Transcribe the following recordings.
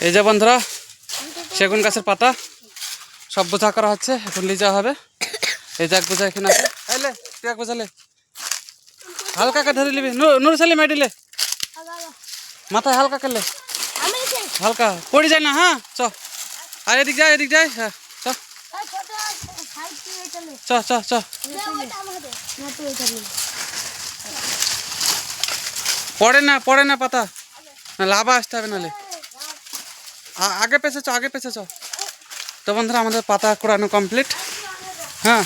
এই যে বন্ধুরা, সেগুন গাছের পাতা, সব বোঝা করা হচ্ছে, এখন নিয়ে যাওয়া হবে। এই যে এক বোঝা এখানে আছে। এলে তুই এক বোঝালে হালকা কা ধরে নিবি। নুর সালি মাইডিলে মাথায় হালকা করলে হালকা। পড়ে যায় না হ্যাঁ? চ। আর এদিক যায় এদিক যায়। হ্যাঁ চ। চ চ চ। পড়ে না পড়ে না পাতা। না, লাভা আসতে হবে নাহলে। আ- আগে পেছে চ আগে পেছে চ তো বন্ধুরা, আমাদের পাতা কোড়ানো কমপ্লিট হ্যাঁ।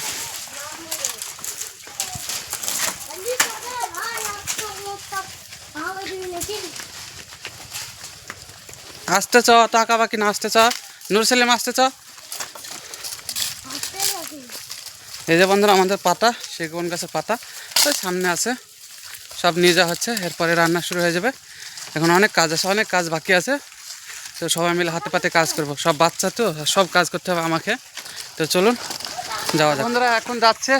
আসতে চ টাকা বাকি না আসতে চ নুর সেলিম আসতে চ এই যে বন্ধুরা, আমাদের পাতা, সেগুন গাছের পাতা। ওই সামনে আছে। সব নিয়ে যাওয়া হচ্ছে, এরপরে রান্না শুরু হয়ে যাবে। এখন অনেক কাজ আছে, অনেক কাজ বাকি আছে। তো সবাই মিলে হাতে পাতে কাজ করব। সব বাচ্চা তো, সব কাজ করতে হবে আমাকে। তো চলুন, যাওয়া যাক। বন্ধুরা, এখন যাচ্ছে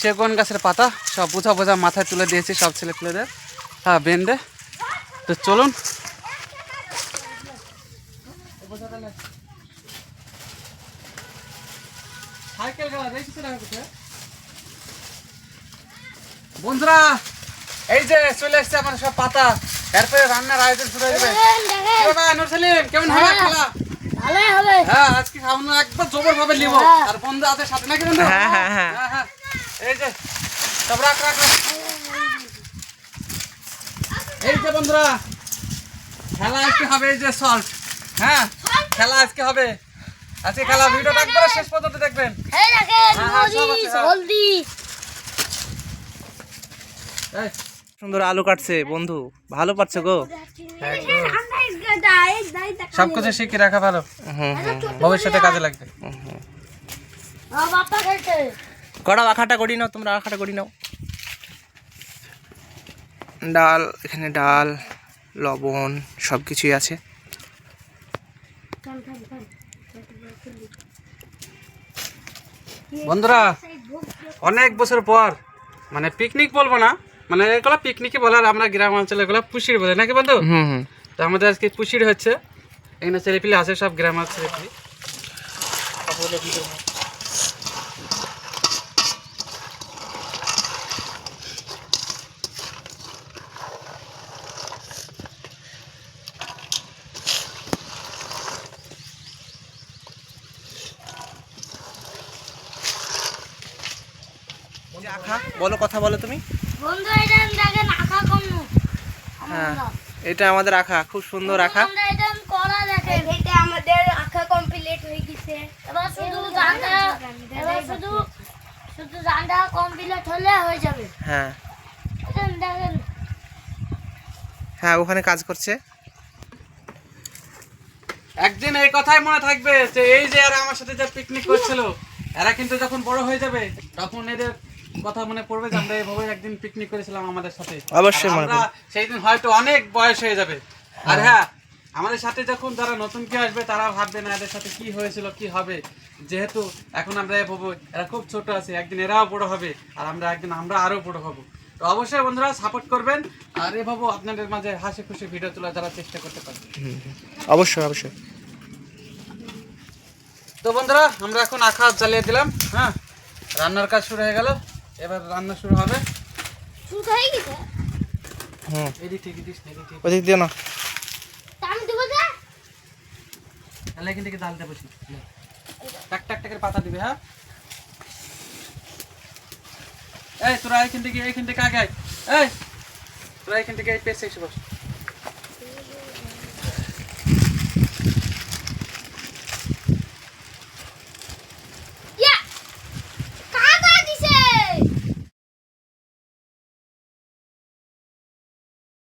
সেগুন গাছের পাতা? সব বোঝা বোঝা মাথায় তুলে দিয়েছি সব ছেলে পেলেদের হ্যাঁ বেন্ডে তো চলুন। বন্ধুরা, এই যে চলে এসছে আমার সব পাতা। এরপরে রান্নার আয়োজন শুরু হয়ে যাবে। বাবা নুর সেলিম কেমন হবে খেলা? ভালোই হবে। হ্যাঁ আজকে খাওয়ানো একবার জবর ভাবে নিব। আর বন্ধু আছে সাথে নাকি বন্ধু? হ্যাঁ, হ্যাঁ, হ্যাঁ। এই যে সব রাখ রাখ রাখ। এই যে বন্ধুরা খেলা আজকে হবে এই যে সল্ট হ্যাঁ খেলা আজকে হবে। আজকে খেলা ভিডিওটা একবার শেষ পর্যন্ত দেখবেন। হ্যাঁ। হলদি এই। সুন্দর আলু কাটছে বন্ধু। ভালো পারছ গো। সব কিছু শিখে রাখা ভালো। হুম হুম ভবিষ্যতে কাজে লাগবে। কড়া আখাটা করি নাও তোমরা আখাটা করি নাও। ডাল এখানে ডাল লবণ সব কিছুই আছে। বন্ধুরা অনেক বছর পর মানে পিকনিক বলব না মানে এগুলো পিকনিকই বলার আমরা গ্রাম অঞ্চলে এগুলো পুষির বলে নাকি বন্ধু? হুম হুম। তো আমাদের আজকে পুষির হচ্ছে। এখানে ছেলেপিলে আছে সব গ্রামের ছেলেপিলি বলো কথা বলো তুমি। বন্ধু এটা দেখেন আঁকা কম। হ্যাঁ এটা আমাদের আখা খুব সুন্দর আখা। আমরা এটা করা দেখেন এটা আমাদের আঁকা কমপ্লিট হয়ে গেছে। এবার শুধু জানটা এবার শুধু শুধু জানটা কমপ্লিট হলে হয়ে যাবে। হ্যাঁ। দেখেন হ্যাঁ ওখানে কাজ করছে। একদিন এই কথাই মনে থাকবে যে এই যে এরা আমার সাথে যে পিকনিক করছিল এরা কিন্তু যখন বড় হয়ে যাবে তখন এদের কথা মনে পড়বে যে আমরা এইভাবে একদিন পিকনিক করেছিলাম আমাদের সাথে। অবশ্যই আর মনে আমরা সেই দিন হয়তো অনেক বয়স হয়ে যাবে। আর হ্যাঁ। আমাদের সাথে যখন যারা নতুন কেউ আসবে তারা ভাববে না এদের সাথে কি হয়েছিল কি হবে? যেহেতু এখন আমরা ভাবো এরা খুব ছোট আছে একদিন এরাও বড় হবে আর আমরা একদিন আমরা আরও বড় হব। তো অবশ্যই বন্ধুরা সাপোর্ট করবেন আর এভাবে আপনাদের মাঝে হাসি খুশি ভিডিও তোলা যারা চেষ্টা করতে পারবে। অবশ্যই অবশ্যই। তো বন্ধুরা আমরা এখন আখা জ্বালিয়ে দিলাম হ্যাঁ? রান্নার কাজ শুরু হয়ে গেল। এবার রান্না শুরু হবে। শুরু হয়ে গেছে? হুম। এদিক থেকে দিস না, এদিক থেকে। ওদিক দিও না। আমি দেবো যে? তাহলে এখান থেকে ডালতে বসি টাক টাক টাকের পাতা দিবে হ্যাঁ? এই তোরা এখান থেকে এইখান থেকে আগে আয়। এই তোরা এখান থেকে এই পেছে এসে বস।